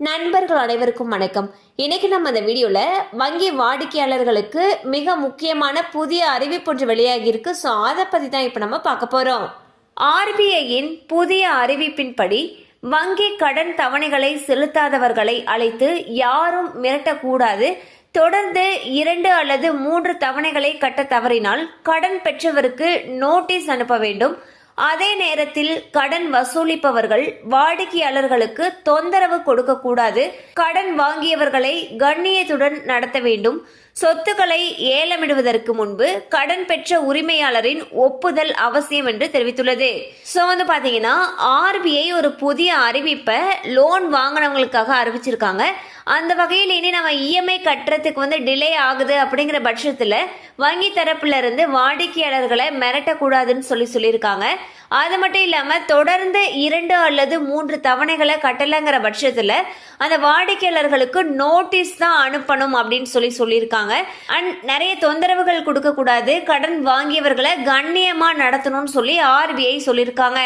நண்பர்கள் அனைவருக்கும் வணக்கம். இன்னைக்கு நம்ம இந்த வீடியோவில் வங்கி வாடிக்கையாளர்களுக்கு மிக முக்கியமான புதிய அறிவிப்பு ஒன்று வெளியாகி இருக்கு. ஸோ அதை பற்றி தான் இப்போ நம்ம பார்க்க போகிறோம் ஆர்பிஐயின் புதிய அறிவிப்பின்படி வங்கி கடன் தவணைகளை செலுத்தாதவர்களை அழைத்து யாரும் மிரட்டக்கூடாது. தொடர்ந்து இரண்டு அல்லது மூன்று தவணைகளை கட்ட தவறினால் கடன் பெற்றவருக்கு நோட்டீஸ் அனுப்ப வேண்டும். அதே நேரத்தில் கடன் வசூலிப்பவர்கள் வாடிக்கையாளர்களுக்கு தொந்தரவு கொடுக்கக்கூடாது. கடன் வாங்கியவர்களை கண்ணியத்துடன் நடத்த வேண்டும். சொத்துக்களை ஏலமிடுவதற்கு முன்பு கடன் பெற்ற உரிமையாளரின் ஒப்புதல் அவசியம் என்று தெரிவித்துள்ளது. ஸோ வந்து பார்த்தீங்கன்னா ஆர்பிஐ ஒரு புதிய அறிவிப்பை லோன் வாங்கினவங்களுக்காக அறிவிச்சிருக்காங்க. அந்த வகையில் இனி நம்ம இஎம்ஐ கட்டுறதுக்கு வந்து டிலே ஆகுது அப்படிங்கிற பட்சத்தில் வங்கி தரப்புல இருந்து வாடிக்கையாளர்களை மிரட்டக்கூடாதுன்னு சொல்லி சொல்லியிருக்காங்க. அது மட்டும் இல்லாமல் தொடர்ந்து இரண்டு அல்லது மூன்று தவணைகளை கட்டலைங்கிற பட்சத்தில் அந்த வாடிக்கையாளர்களுக்கு நோட்டீஸ் தான் அனுப்பணும் அப்படின்னு சொல்லி சொல்லியிருக்காங்க. அண்ட் நிறைய தொந்தரவுகள் கொடுக்கக்கூடாது. கடன் வாங்கியவர்களை கண்ணியமாக நடத்தணும்னு சொல்லி ஆர்பிஐ சொல்லியிருக்காங்க.